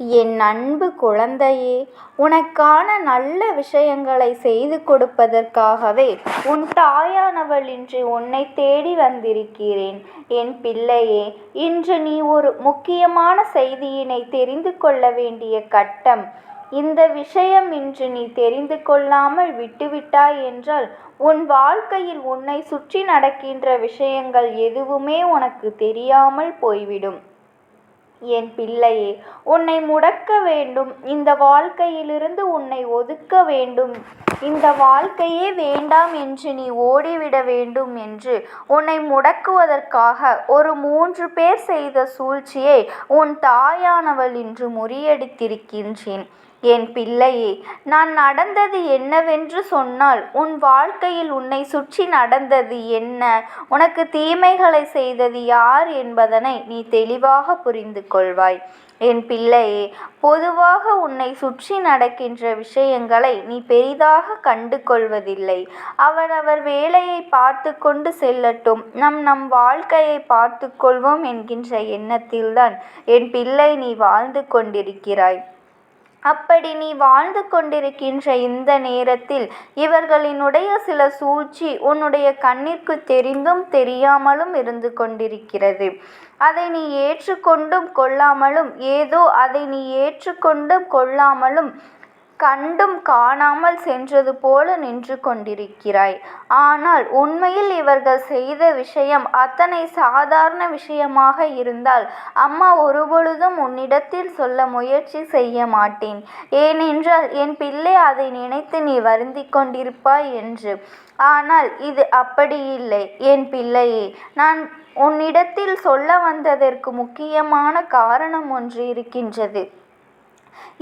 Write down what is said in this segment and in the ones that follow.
என் அன்பு குழந்தையே உனக்கான நல்ல விஷயங்களை செய்து கொடுப்பதற்காகவே உன் தாயானவள் இன்று உன்னை தேடி வந்திருக்கிறேன். என் பிள்ளையே இன்று நீ ஒரு முக்கியமான செய்தியினை தெரிந்து கொள்ள வேண்டிய கட்டம். இந்த விஷயம் இன்று நீ தெரிந்து கொள்ளாமல் விட்டுவிட்டாய் என்றால் உன் வாழ்க்கையில் உன்னை சுற்றி நடக்கின்ற விஷயங்கள் எதுவுமே உனக்கு தெரியாமல் போய்விடும். என் பிள்ளையே உன்னை முடக்க வேண்டும். இந்த வாழ்க்கையிலிருந்து உன்னை ஒதுக்க வேண்டும். இந்த வாழ்க்கையே வேண்டாம் என்று நீ ஓடிவிட வேண்டும் என்று உன்னை முடக்குவதற்காக ஒரு மூன்று பேர் செய்த சூழ்ச்சியை உன் தாயானவள் இன்று முறியடித்திருக்கின்றேன். என் பிள்ளையே நான் நடந்தது என்னவென்று சொன்னால் உன் வாழ்க்கையில் உன்னை சுற்றி நடந்தது என்ன? உனக்கு தீமைகளை செய்தது யார் என்பதனை நீ தெளிவாக புரிந்து கொள்வாய். என் பிள்ளையே பொதுவாக உன்னை சுற்றி நடக்கின்ற விஷயங்களை நீ பெரிதாக கண்டு கொள்வதில்லை அவரவர் வேலையை பார்த்து கொண்டு செல்லட்டும். நம் நம் வாழ்க்கையை பார்த்து கொள்வோம் என்கின்ற எண்ணத்தில்தான் என் பிள்ளை நீ வாழ்ந்து கொண்டிருக்கிறாய். அப்படி நீ வாழ்ந்து கொண்டிருக்கின்ற இந்த நேரத்தில் இவர்களினுடைய சில சூழ்ச்சி உன்னுடைய கண்ணிற்கு தெரிந்தும் தெரியாமலும் இருந்து கொண்டிருக்கிறது. அதை நீ ஏற்றுக்கொண்டும் கொள்ளாமலும் ஏதோ அதை நீ ஏற்றுக்கொண்டும் கொள்ளாமலும் கண்டும் காணாமல் சென்றது போல நின்று கொண்டிருக்கிறாய். ஆனால் உண்மையில் இவர்கள் செய்த விஷயம் அத்தனை சாதாரண விஷயமாக இருந்தால் அம்மா ஒருபொழுதும் உன்னிடத்தில் சொல்ல முயற்சி செய்ய மாட்டேன். ஏனென்றால் என் பிள்ளை அதை நினைத்து நீ வருந்தி கொண்டிருப்பாய் என்று. ஆனால் இது அப்படியில்லை என் பிள்ளையே நான் உன்னிடத்தில் சொல்ல வந்ததற்கு முக்கியமான காரணம் ஒன்று இருக்கின்றது.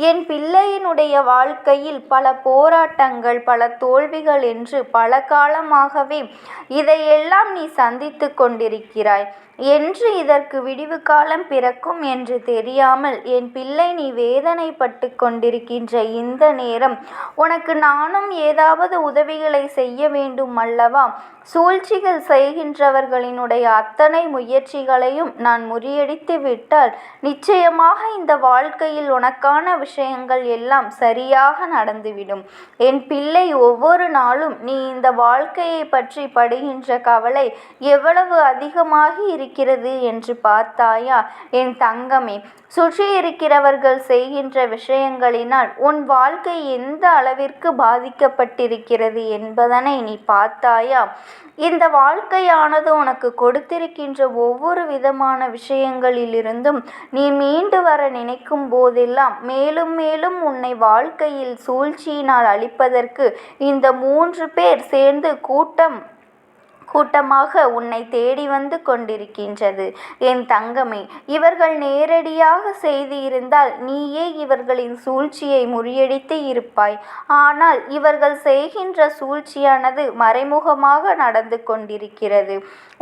என் பிள்ளையினுடைய வாழ்க்கையில் பல போராட்டங்கள் பல தோல்விகள் என்று பல காலமாகவே இதையெல்லாம் நீ சந்தித்து கொண்டிருக்கிறாய். என்று இதற்கு விடிவு காலம் பிறக்கும் என்று தெரியாமல் என் பிள்ளை நீ வேதனைப்பட்டு கொண்டிருக்கின்ற இந்த நேரம் உனக்கு நானும் ஏதாவது உதவிகளை செய்ய வேண்டும் அல்லவா? சூழ்ச்சிகள் செய்கின்றவர்களினுடைய அத்தனை முயற்சிகளையும் நான் முறியடித்து விட்டால் நிச்சயமாக இந்த வாழ்க்கையில் உனக்கான விஷயங்கள் எல்லாம் சரியாக நடந்துவிடும். என் பிள்ளை ஒவ்வொரு நாளும் நீ இந்த வாழ்க்கையை பற்றி படுகின்ற கவலை எவ்வளவு அதிகமாகி இரு இருக்கிறது என்று பார்த்தாயா? என் தங்கமே சுற்றி இருக்கிறவர்கள் செய்கின்ற விஷயங்களினால் உன் வாழ்க்கை எந்த அளவிற்கு பாதிக்கப்பட்டிருக்கிறது என்பதனை நீ பார்த்தாயா? இந்த வாழ்க்கையானது உனக்கு கொடுத்திருக்கின்ற ஒவ்வொரு விதமான விஷயங்களிலிருந்தும் நீ மீண்டு வர நினைக்கும் போதெல்லாம் மேலும் மேலும் உன்னை வாழ்க்கையில் சூழ்ச்சியினால் அழிப்பதற்கு இந்த மூன்று பேர் சேர்ந்து கூட்டம் கூட்டமாக உன்னை தேடி வந்து கொண்டிருக்கின்றது. என் தங்கமே இவர்கள் நேரடியாக செய்திருந்தால் நீயே இவர்களின் சூழ்ச்சியை முறியடித்து இருப்பாய். ஆனால் இவர்கள் செய்கின்ற சூழ்ச்சியானது மறைமுகமாக நடந்து கொண்டிருக்கிறது.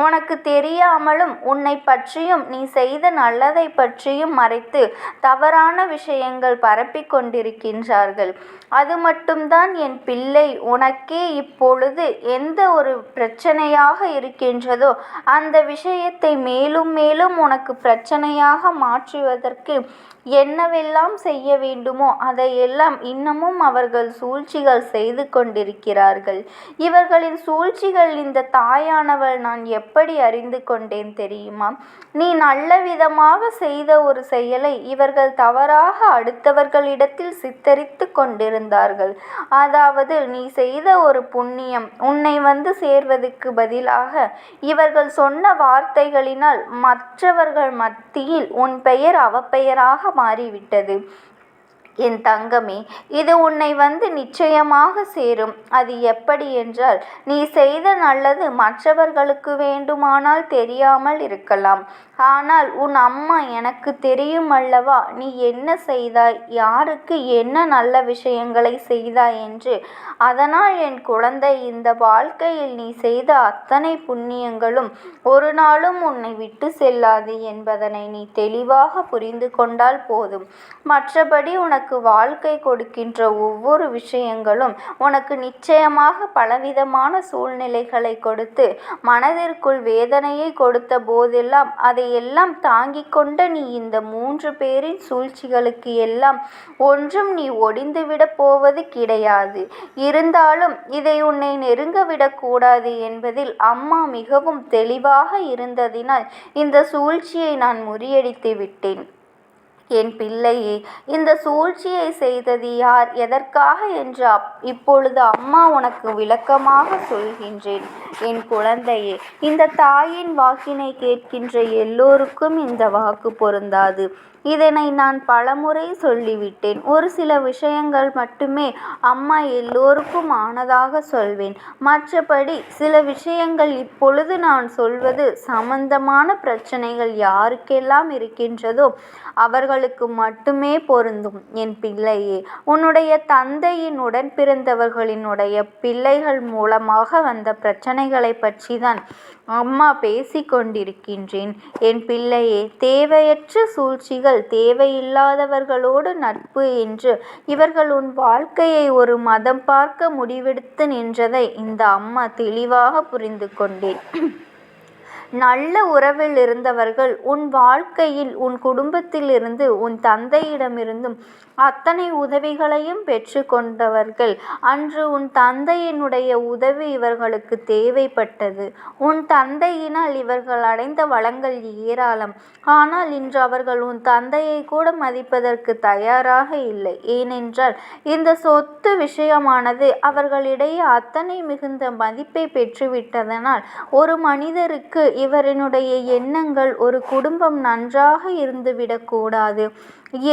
உனக்கு தெரியாமலும் உன்னை பற்றியும் நீ செய்த நல்லதை பற்றியும் மறைத்து தவறான விஷயங்கள் பரப்பிக் கொண்டிருக்கின்றார்கள். அது மட்டும்தான் என் பிள்ளை. உனக்கே இப்பொழுது எந்த ஒரு பிரச்சனையாக இருக்கின்றதோ அந்த விஷயத்தை மேலும் மேலும் உனக்கு பிரச்சனையாக மாற்றுவதற்கு என்னவெல்லாம் செய்ய வேண்டுமோ அதையெல்லாம் இன்னமும் அவர்கள் சூழ்ச்சிகள் செய்து கொண்டிருக்கிறார்கள். இவர்களின் சூழ்ச்சிகள் இந்த தாயானவள் நான் எப்படி அறிந்து கொண்டேன் தெரியுமா? நீ நல்ல விதமாக செய்த ஒரு செயலை இவர்கள் தவறாக அடுத்தவர்களிடத்தில் சித்தரித்து கொண்டிருந்தார்கள். அதாவது நீ செய்த ஒரு புண்ணியம் உன்னை வந்து சேர்வதற்கு பதிலாக இவர்கள் சொன்ன வார்த்தைகளினால் மற்றவர்கள் மத்தியில் உன் பெயர் அவப்பெயராக மாறிவிட்டது. என் தங்கமே இது உன்னை வந்து நிச்சயமாக சேரும். அது எப்படி என்றால் நீ செய்த நல்லது மற்றவர்களுக்கு வேண்டுமானால் தெரியாமல் இருக்கலாம். ஆனால் உன் அம்மா எனக்கு தெரியும் அல்லவா? நீ என்ன செய்தாய்? யாருக்கு என்ன நல்ல விஷயங்களை செய்தாய் என்று? அதனால் என் குழந்தை இந்த வாழ்க்கையில் நீ செய்த அத்தனை புண்ணியங்களும் ஒரு நாளும் உன்னை விட்டு செல்லாது என்பதனை நீ தெளிவாக புரிந்து கொண்டால் போதும். மற்றபடி உனக்கு வாழ்க்கை கொடுக்கின்ற ஒவ்வொரு விஷயங்களும் உனக்கு நிச்சயமாக பலவிதமான சூழ்நிலைகளை கொடுத்து மனதிற்குள் வேதனையை கொடுத்த போதெல்லாம் அதை அதையெல்லாம் தாங்கிக் கொண்ட நீ இந்த மூன்று பேரின் சூழ்ச்சிகளுக்கு எல்லாம் ஒன்றும் நீ ஒடிந்துவிடப் போவது கிடையாது. இருந்தாலும் இதை உன்னை நெருங்க விடக்கூடாது என்பதில் அம்மா மிகவும் தெளிவாக இருந்ததினால் இந்த சூழ்ச்சியை நான் முறியடித்து விட்டேன். என் பிள்ளையே இந்த சூழ்ச்சியை செய்தது யார் எதற்காக என்று அப் இப்பொழுது அம்மா உனக்கு விளக்கமாக சொல்கின்றேன். என் குழந்தையே இந்த தாயின் வாக்கினை கேட்கின்ற எல்லோருக்கும் இந்த வாக்கு பொருந்தாது. இதனை நான் பலமுறை சொல்லிவிட்டேன். ஒரு சில விஷயங்கள் மட்டுமே அம்மா எல்லோருக்கும் ஆனதாக சொல்வேன். மற்றபடி சில விஷயங்கள் இப்பொழுது நான் சொல்வது சம்பந்தமான பிரச்சனைகள் யாருக்கெல்லாம் இருக்கின்றதோ அவர்களுக்கு மட்டுமே பொருந்தும். என் பிள்ளையே உன்னுடைய தந்தையின் உடன் பிறந்தவர்களினுடைய பிள்ளைகள் மூலமாக வந்த பிரச்சனைகளை பற்றி தான் அம்மா பேசிக் கொண்டிருக்கின்றேன் என் பிள்ளையே தேவையற்ற சூழ்ச்சிகள் தேவையில்லாதவர்களோடு நட்பு என்று இவர்கள் உன் வாழ்க்கையை ஒரு மதம் பார்க்க முடிவெடுத்து நின்றதை இந்த அம்மா தெளிவாக புரிந்து கொண்டேன் நல்ல உறவில் இருந்தவர்கள் உன் வாழ்க்கையில் உன் குடும்பத்திலிருந்து உன் தந்தையிடமிருந்தும் அத்தனை உதவிகளையும் பெற்று கொண்டவர்கள் அன்று உன் தந்தையினுடைய உதவி இவர்களுக்கு தேவைப்பட்டது. உன் தந்தையினால் இவர்கள் அடைந்த வளங்கள் ஏராளம். ஆனால் இன்று அவர்கள் உன் தந்தையை கூட மதிப்பதற்கு தயாராக இல்லை. ஏனென்றால் இந்த சொத்து விஷயமானது அவர்களிடையே அத்தனை மிகுந்த மதிப்பை பெற்றுவிட்டதனால் ஒரு மனிதருக்கு இவரினுடைய எண்ணங்கள் ஒரு குடும்பம் நன்றாக இருந்துவிடக்கூடாது.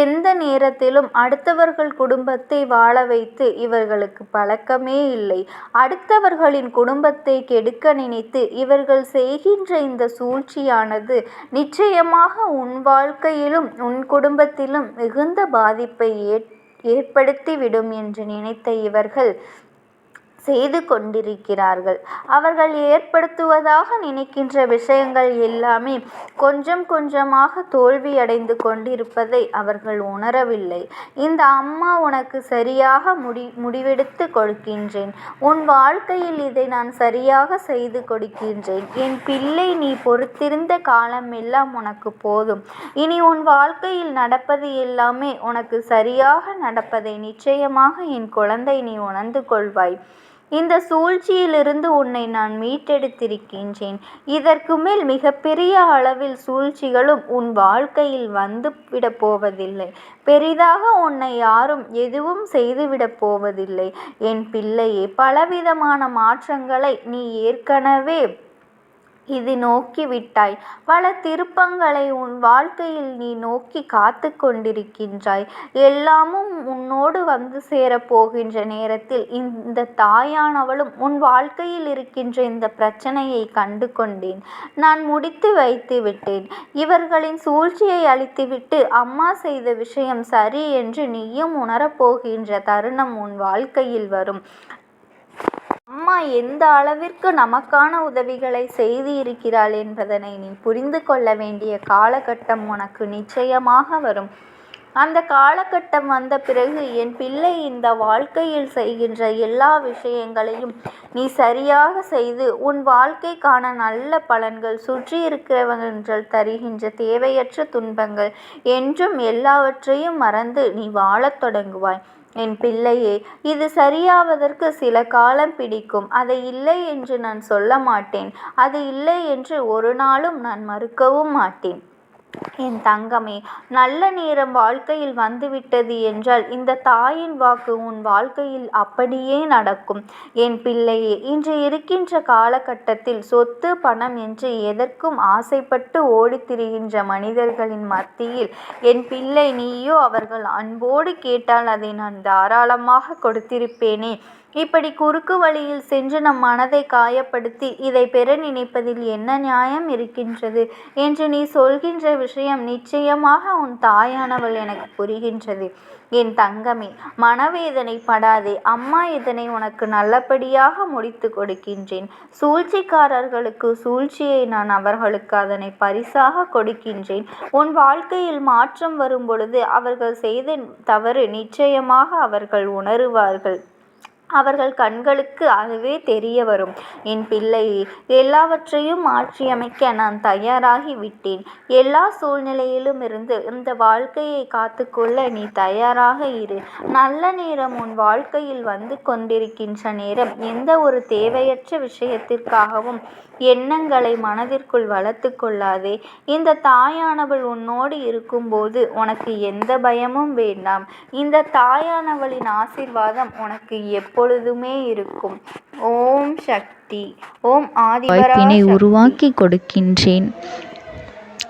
எந்த நேரத்திலும் அடுத்தவர்கள் குடும்பத்தை வாழ வைத்து இவர்களுக்கு பழக்கமே இல்லை. அடுத்தவர்களின் குடும்பத்தை கெடுக்க நினைத்து இவர்கள் செய்கின்ற இந்த சூழ்ச்சியானது நிச்சயமாக உன் வாழ்க்கையிலும் உன் குடும்பத்திலும் மிகுந்த பாதிப்பை ஏற்படுத்திவிடும் என்று நினைத்த இவர்கள் செய்து கொண்டிருக்கிறார்கள். அவர்கள் ஏற்படுத்துவதாக நினைக்கின்ற விஷயங்கள் எல்லாமே கொஞ்சம் கொஞ்சமாக தோல்வியடைந்து கொண்டிருப்பதை அவர்கள் உணரவில்லை. இந்த அம்மா உனக்கு சரியாக முடி முடிவெடுத்து கொடுக்கின்றேன். உன் வாழ்க்கையில் இதை நான் சரியாக செய்து கொடுக்கின்றேன். என் பிள்ளை நீ பொறுத்திருந்த காலம் எல்லாம் உனக்கு போதும். இனி உன் வாழ்க்கையில் நடப்பது எல்லாமே உனக்கு சரியாக நடப்பதை நிச்சயமாக என் குழந்தை நீ உணர்ந்து கொள்வாய். இந்த சூழ்ச்சியிலிருந்து உன்னை நான் மீட்டெடுத்திருக்கின்றேன். இதற்கு மேல் மிகப்பெரிய அளவில் சூழ்ச்சிகளும் உன் வாழ்க்கையில் வந்து விடப் போவதில்லை. பெரிதாக உன்னை யாரும் எதுவும் செய்துவிடப் போவதில்லை. என் பிள்ளையே பலவிதமான மாற்றங்களை நீ ஏற்கனவே இது நோக்கி விட்டாய் பல திருப்பங்களை உன் வாழ்க்கையில் நீ நோக்கி காத்து கொண்டிருக்கின்றாய். எல்லாமும் உன்னோடு வந்து சேரப்போகின்ற நேரத்தில் இந்த தாயானவளும் உன் வாழ்க்கையில் இருக்கின்ற இந்த பிரச்சனையை கண்டு கொண்டேன் நான் முடித்து வைத்து விட்டேன். இவர்களின் சூழ்ச்சியை அழித்துவிட்டு அம்மா செய்த விஷயம் சரி என்று நீயும் உணரப்போகின்ற தருணம் உன் வாழ்க்கையில் வரும். அம்மா எந்த அளவிற்கு நமக்கான உதவிகளை செய்து இருக்கிறாள் என்பதனை நீ புரிந்து கொள்ள வேண்டிய காலகட்டம் உனக்கு நிச்சயமாக வரும். அந்த காலகட்டம் வந்த பிறகு என் பிள்ளை இந்த வாழ்க்கையில் செய்கின்ற எல்லா விஷயங்களையும் நீ சரியாக செய்து உன் வாழ்க்கைக்கான நல்ல பலன்கள் சுற்றி இருக்கிறவர்கள் தருகின்ற தேவையற்ற துன்பங்கள் என்றும் எல்லாவற்றையும் மறந்து நீ வாழத் தொடங்குவாய். என் பிள்ளையே இது சரியாவதற்கு சில காலம் பிடிக்கும். அதை இல்லை என்று நான் சொல்ல மாட்டேன். அது இல்லை என்று ஒரு நாளும் நான் மறுக்கவும் மாட்டேன். என் தங்கமே நல்ல நேரம் வாழ்க்கையில் வந்துவிட்டது என்றால் இந்த தாயின் வாக்கு உன் வாழ்க்கையில் அப்படியே நடக்கும். என் பிள்ளையே இன்று இருக்கின்ற காலகட்டத்தில் சொத்து பணம் என்று எதற்கும் ஆசைப்பட்டு ஓடித்திரிகின்ற மனிதர்களின் மத்தியில் என் பிள்ளை நீயோ அவர்கள் அன்போடு கேட்டால் அதை நான் தாராளமாக கொடுத்திருப்பேனே. இப்படி குறுக்கு வழியில் சென்று நம் மனதை காயப்படுத்தி இதை பெற நினைப்பதில் என்ன நியாயம் இருக்கின்றது? என்று நீ சொல்கின்ற விஷயம் நிச்சயமாக உன் தாயானவள் எனக்கு புரிகின்றது. என் தங்கமே மனவேதனை படாதே. அம்மா இதனை உனக்கு நல்லபடியாக முடித்து கொடுக்கின்றேன். சூழ்ச்சிக்காரர்களுக்கு சூழ்ச்சியை நான் அவர்களுக்கு அதனை பரிசாக கொடுக்கின்றேன். உன் வாழ்க்கையில் மாற்றம் வரும் பொழுது அவர்கள் செய்த தவறு நிச்சயமாக அவர்கள் உணருவார்கள். அவர்கள் கண்களுக்கு அதுவே தெரிய வரும். என் பிள்ளையே எல்லாவற்றையும் மாற்றியமைக்க நான் தயாராகி விட்டேன். எல்லா சூழ்நிலையிலும் இருந்து இந்த வாழ்க்கையை காத்துக்கொள்ள நீ தயாராக இரு. நல்ல நேரம் உன் வாழ்க்கையில் வந்து கொண்டிருக்கின்ற நேரம். எந்த ஒரு தேவையற்ற விஷயத்திற்காகவும் எண்ணங்களை மனதிற்குள் வளர்த்துக் கொள்ளாதே. இந்தத் தாயானவள் உன்னோடு இருக்கும்போது உனக்கு எந்த பயமும் வேண்டாம். இந்தத் தாயானவளின் ஆசீர்வாதம் உனக்கு எப்பொழுதுமே இருக்கும். ஓம் சக்தி! ஓம் ஆதிபரா வாய்ப்பினை சக்தி! உருவாக்கிக் கொடுக்கின்றேன்.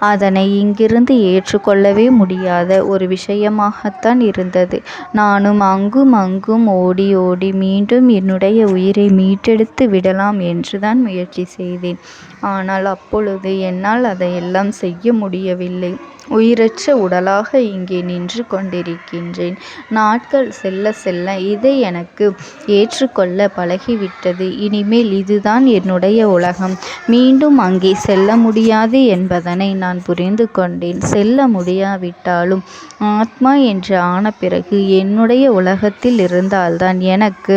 அதனை இங்கிருந்து ஏற்றுக்கொள்ளவே முடியாத ஒரு விஷயமாகத்தான் இருந்தது. நானும் அங்கும் அங்கும் ஓடி ஓடி மீண்டும் என்னுடைய உயிரை மீட்டெடுத்து விடலாம் என்றுதான் முயற்சி செய்தேன். ஆனால் அப்பொழுது என்னால் அதையெல்லாம் செய்ய முடியவில்லை. உயிரற்ற உடலாக இங்கே நின்று கொண்டிருக்கின்றேன். நாட்கள் செல்ல செல்ல இதை எனக்கு ஏற்றுக்கொள்ள பழகிவிட்டது. இனிமேல் இதுதான் என்னுடைய உலகம். மீண்டும் அங்கே செல்ல முடியாது அதனை நான் புரிந்து கொண்டேன். செல்ல முடியாவிட்டாலும் ஆத்மா என்று ஆன பிறகு என்னுடைய உலகத்தில் இருந்தால்தான் எனக்கு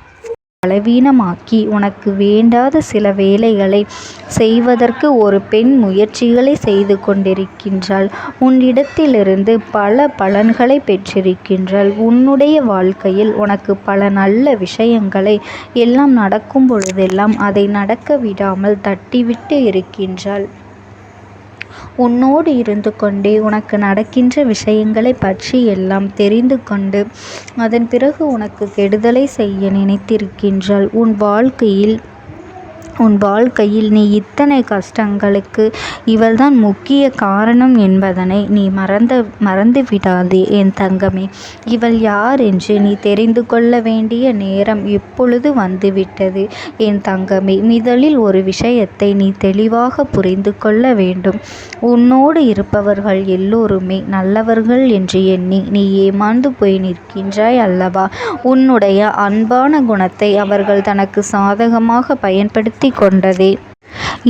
பலவீனமாக்கி உனக்கு வேண்டாத சில வேலைகளை செய்வதற்கு ஒரு பெண் முயற்சிகளை செய்து கொண்டிருக்கின்றாள். உன்னிடத்திலிருந்து பல பலன்களை பெற்றிருக்கின்றாள். உன்னுடைய வாழ்க்கையில் உனக்கு பல நல்ல விஷயங்களை எல்லாம் நடக்கும் பொழுதெல்லாம் அதை நடக்க விடாமல் தட்டிவிட்டு இருக்கின்றாள். உன்னோடு இருந்து கொண்டே உனக்கு நடக்கின்ற விஷயங்களை பற்றி எல்லாம் தெரிந்து கொண்டு அதன் பிறகு உனக்கு கெடுதலை செய்ய நினைத்திருக்கின்றாள். உன் வாழ்க்கையில் உன் வாழ்க்கையில் நீ இத்தனை கஷ்டங்களுக்கு இவள்தான் முக்கிய காரணம் என்பதனை நீ மறந்த மறந்து விடாதே என் தங்கமே. இவள் யார் என்று நீ தெரிந்து கொள்ள வேண்டிய நேரம் இப்பொழுது வந்துவிட்டது என் தங்கமே. முதலில் ஒரு விஷயத்தை நீ தெளிவாக புரிந்து கொள்ள வேண்டும். உன்னோடு இருப்பவர்கள் எல்லோருமே நல்லவர்கள் என்று எண்ணி நீ ஏமாந்து போய் நிற்கின்றாய் அல்லவா? உன்னுடைய அன்பான குணத்தை அவர்கள் தனக்கு சாதகமாக பயன்படுத்தி கொண்டதே.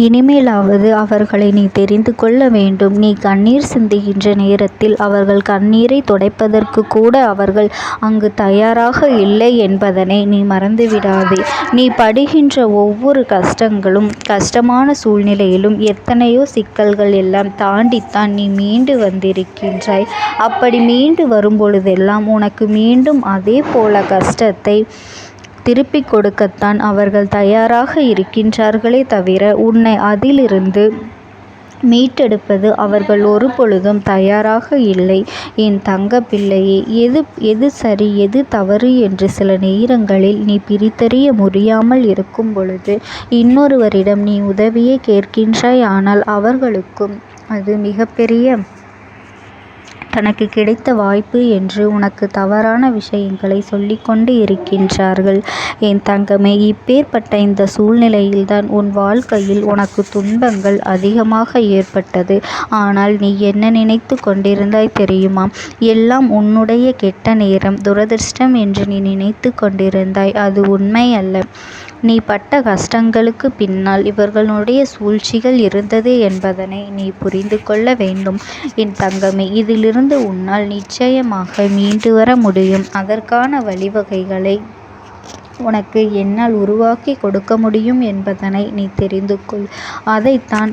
இனிமேலாவது அவர்களை நீ தெரிந்து கொள்ள வேண்டும். நீ கண்ணீர் சிந்துகின்ற நேரத்தில் அவர்கள் கண்ணீரை துடைப்பதற்கு கூட அவர்கள் அங்கு தயாராக இல்லை என்பதனை நீ மறந்துவிடாதே. நீ படுகின்ற ஒவ்வொரு கஷ்டங்களும் கஷ்டமான சூழ்நிலையிலும் எத்தனையோ சிக்கல்கள் எல்லாம் தாண்டித்தான் நீ மீண்டு வந்திருக்கின்றாய். அப்படி மீண்டு வரும்பொழுதெல்லாம் உனக்கு மீண்டும் அதே போல கஷ்டத்தை திருப்பிக் கொடுக்கத்தான் அவர்கள் தயாராக இருக்கின்றார்களே தவிர உன்னை அதிலிருந்து மீட்டெடுப்பது அவர்கள் ஒரு பொழுதும் தயாராக இல்லை. என் தங்க பிள்ளையே எது எது சரி எது தவறு என்று சில நேரங்களில் நீ பிரித்தறிய முடியாமல் இருக்கும் பொழுது இன்னொருவரிடம் நீ உதவியை கேட்கின்றாய். ஆனால் அவர்களுக்கும் அது மிகப்பெரிய தனக்கு கிடைத்த வாய்ப்பு என்று உனக்கு தவறான விஷயங்களை சொல்லிக்கொண்டு இருக்கின்றார்கள். என் தங்கமே இப்பேற்பட்ட இந்த சூழ்நிலையில்தான் உன் வாழ்க்கையில் உனக்கு துன்பங்கள் அதிகமாக ஏற்பட்டது. ஆனால் நீ என்ன நினைத்து கொண்டிருந்தாய் தெரியுமா? எல்லாம் உன்னுடைய கெட்ட நேரம் துரதிர்ஷ்டம் என்று நீ நினைத்து கொண்டிருந்தாய். அது உண்மை அல்ல நீ பட்ட கஷ்டங்களுக்கு பின்னால் இவர்களுடைய சூழ்ச்சிகள் இருந்தது என்பதனை நீ புரிந்து கொள்ள வேண்டும். என் தங்கமே இதிலிருந்து உன்னால் நிச்சயமாக மீண்டு வர முடியும். அதற்கான வழிவகைகளை உனக்கு என்னால் உருவாக்கி கொடுக்க முடியும் என்பதனை நீ தெரிந்து கொள். அதைத்தான்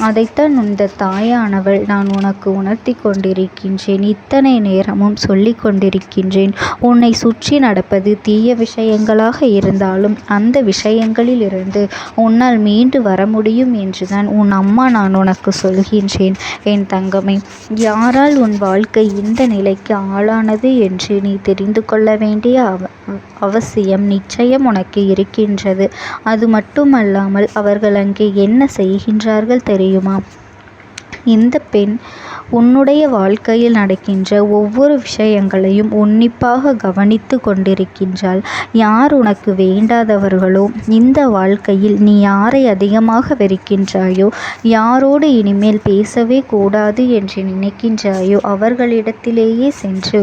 அதைத்தான் இந்த தாயானவள் நான் உனக்கு உணர்த்தி கொண்டிருக்கின்றேன். இத்தனை நேரமும் சொல்லி கொண்டிருக்கின்றேன். உன்னை சுற்றி நடப்பது தீய விஷயங்களாக இருந்தாலும் அந்த விஷயங்களிலிருந்து உன்னால் மீண்டு வர முடியும் என்றுதான் உன் அம்மா நான் உனக்கு சொல்கின்றேன். என் தங்கமே யாரால் உன் வாழ்க்கை இந்த நிலைக்கு ஆளானது என்று நீ தெரிந்து கொள்ள வேண்டிய அவ அவசியம் நிச்சயம் உனக்கு இருக்கின்றது. அது மட்டுமல்லாமல் அவர்கள் அங்கே என்ன செய்கின்றார்கள் தெரியுமா? இந்த பெண் உன்னுடைய வாழ்க்கையில் நடக்கின்ற ஒவ்வொரு விஷயங்களையும் உன்னிப்பாக கவனித்து கொண்டிருக்கின்றாள். யார் உனக்கு வேண்டாதவர்களோ இந்த வாழ்க்கையில் நீ யாரை அதிகமாக வெறுக்கின்றாயோ யாரோடு இனிமேல் பேசவே கூடாது என்று நினைக்கின்றாயோ அவர்களிடத்திலேயே சென்று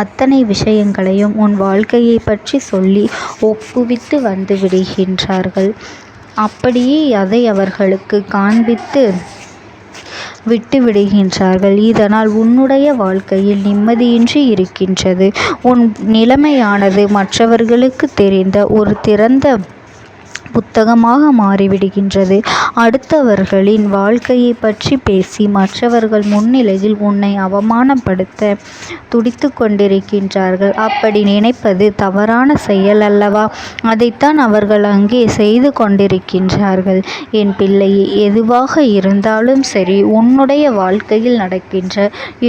அத்தனை விஷயங்களையும் உன் வாழ்க்கையை பற்றி சொல்லி ஒப்புவித்து வந்து விடுகின்றார்கள். அப்படியே அதை அவர்களுக்கு காண்பித்து விட்டு விடுகின்றார்கள் இதனால் உன்னுடைய வாழ்க்கையில் நிம்மதியின்றி இருக்கின்றது. உன் நிலைமையானது மற்றவர்களுக்கு தெரிந்த ஒரு திறந்த புத்தகமாக மாறிவிடுகின்றது. அடுத்தவர்களின் வாழ்க்கையை பற்றி பேசி மற்றவர்கள் முன்னிலையில் உன்னை அவமானப்படுத்த துடித்து கொண்டிருக்கின்றார்கள். அப்படி நினைப்பது தவறான செயல் அல்லவா? அதைத்தான் அவர்கள் அங்கே செய்து கொண்டிருக்கின்றார்கள். என் பிள்ளையே எதுவாக இருந்தாலும் சரி உன்னுடைய வாழ்க்கையில் நடக்கின்ற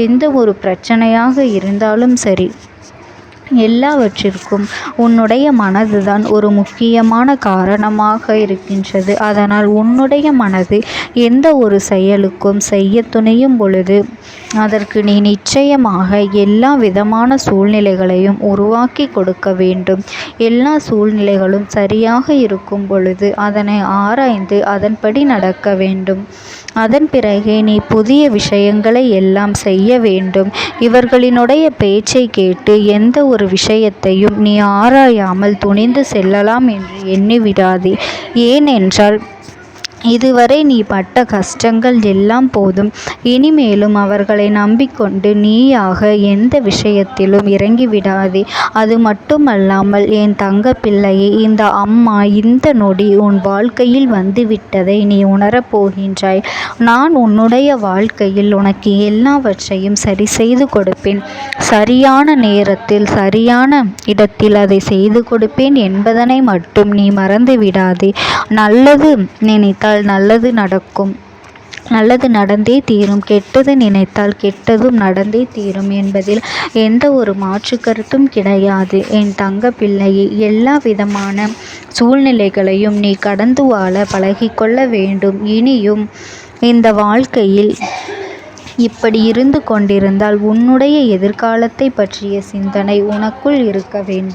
எந்த ஒரு பிரச்சனையாக இருந்தாலும் சரி எல்லாவற்றிற்கும் உன்னுடைய மனதுதான் ஒரு முக்கியமான காரணமாக இருக்கின்றது. அதனால் உன்னுடைய மனது எந்த ஒரு செயலுக்கும் செய்ய துணியும் பொழுது அதற்கு நீ நிச்சயமாக எல்லா விதமான சூழ்நிலைகளையும் உருவாக்கி கொடுக்க வேண்டும். எல்லா சூழ்நிலைகளும் சரியாக இருக்கும் பொழுது அதனை ஆராய்ந்து அதன்படி நடக்க வேண்டும். அதன் பிறகே நீ புதிய விஷயங்களை எல்லாம் செய்ய வேண்டும். இவர்களினுடைய பேச்சை கேட்டு எந்த ஒரு விஷயத்தையும் நீ ஆராயாமல் துணிந்து செல்லலாம் என்று எண்ணிவிடாதே. ஏனென்றால் இதுவரை நீ பட்ட கஷ்டங்கள் எல்லாம் போதும். இனிமேலும் அவர்களை நம்பிக்கொண்டு நீயாக எந்த விஷயத்திலும் இறங்கிவிடாதே. அது மட்டுமல்லாமல் என் தங்க பிள்ளையே இந்த அம்மா இந்த நொடி உன் வாழ்க்கையில் வந்துவிட்டதை நீ உணரப்போகின்றாய் நான் உன்னுடைய வாழ்க்கையில் உனக்கு எல்லாவற்றையும் சரி செய்து கொடுப்பேன். சரியான நேரத்தில் சரியான இடத்தில் அதை செய்து கொடுப்பேன் என்பதனை மட்டும் நீ மறந்து விடாதே நல்லது நினைத்தால் நல்லது நடக்கும். நல்லது நடந்தே தீரும். கெட்டது நினைத்தால் கெட்டதும் நடந்தே தீரும் என்பதில் எந்த ஒரு மாற்று கருத்தும் கிடையாது. என் தங்க பிள்ளையை எல்லா விதமான சூழ்நிலைகளையும் நீ கடந்து வாழ பழகிக்கொள்ள வேண்டும். இனியும் இந்த வாழ்க்கையில் இப்படி இருந்து கொண்டிருந்தால் உன்னுடைய எதிர்காலத்தை பற்றிய சிந்தனை உனக்குள் இருக்க வேண்டும்.